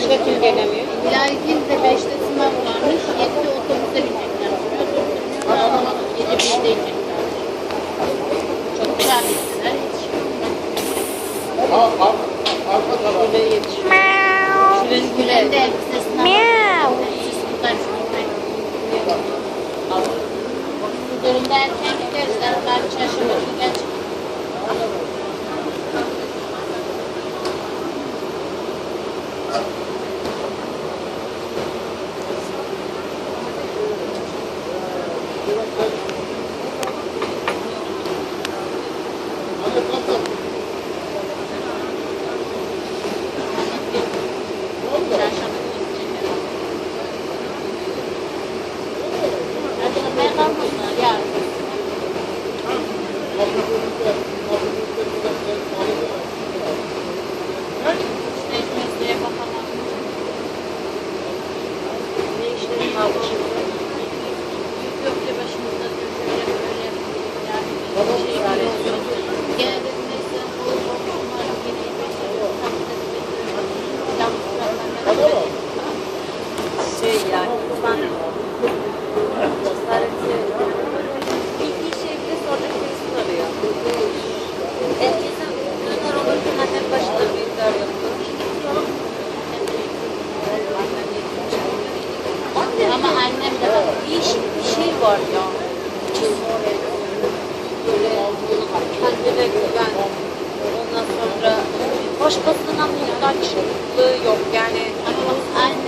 Başka kim gelemiyor? Hilal de 5'te sınav varmış. 7'de otobüse binecekler. Sınavlama gece 1'de inecekler. Çok güzel bittiler. Hiç. Burada yetişiyor. Şirin Gülen de elbisesine Miau. Siz buradan şunu Üzerinde erken gidersen ben çarşamba geç. Çarşamba Şey yani insan annem de bak Değişik bir şey var ya. Böyle kendine güven. Ondan sonra başkasına muhtaçlığı yok. Yani ama annem